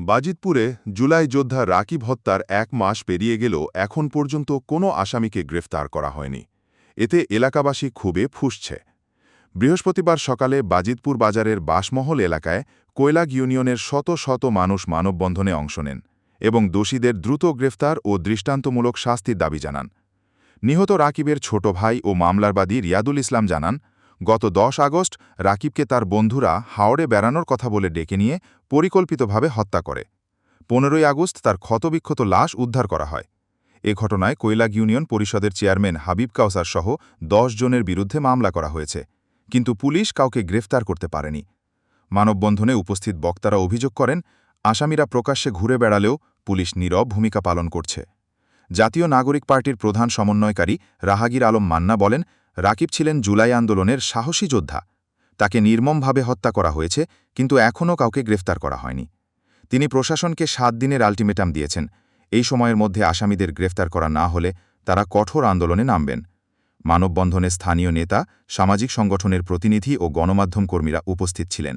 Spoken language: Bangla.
বাজিতপুরে জুলাই যোদ্ধা রাকিব হত্যার এক মাস পেরিয়ে গেলেও এখন পর্যন্ত কোনো আসামিকে গ্রেফতার করা হয়নি। এতে এলাকাবাসী ক্ষোভে ফুসছে। বৃহস্পতিবার সকালে বাজিতপুর বাজারের বাসমহল এলাকায় কৈলাগ ইউনিয়নের শত শত মানুষ মানববন্ধনে অংশ নেন এবং দোষীদের দ্রুত গ্রেফতার ও দৃষ্টান্তমূলক শাস্তির দাবি জানান। নিহত রাকিবের ছোট ভাই ও মামলারবাদী রিয়াদুল ইসলাম জানান গত দশ আগস্ট রাকিবকে তার বন্ধুরা হাওড়ে বেড়ানোর কথা বলে ডেকে নিয়ে পরিকল্পিতভাবে হত্যা করে। পনেরোই আগস্ট তার ক্ষতবিক্ষত লাশ উদ্ধার করা হয়। এ ঘটনায় কৈলাগ ইউনিয়ন পরিষদের চেয়ারম্যান হাবিব কাউসার সহ দশ জনের বিরুদ্ধে মামলা করা হয়েছে, কিন্তু পুলিশ কাউকে গ্রেফতার করতে পারেনি। মানববন্ধনে উপস্থিত বক্তারা অভিযোগ করেন, আসামিরা প্রকাশ্যে ঘুরে বেড়ালেও পুলিশ নীরব ভূমিকা পালন করছে। জাতীয় নাগরিক পার্টির প্রধান সমন্বয়কারী রাহাগীর আলম মান্না বলেন রাকিব ছিলেন জুলাই আন্দোলনের সাহসী যোদ্ধা। তাকে নির্মমভাবে হত্যা করা হয়েছে, কিন্তু এখনও কাউকে গ্রেফতার করা হয়নি। তিনি প্রশাসনকে সাত দিনের আলটিমেটাম দিয়েছেন। এই সময়ের মধ্যে আসামিদের গ্রেফতার করা না হলে তারা কঠোর আন্দোলনে নামবেন। মানববন্ধনে স্থানীয় নেতা, সামাজিক সংগঠনের প্রতিনিধি ও গণমাধ্যম কর্মীরা উপস্থিত ছিলেন।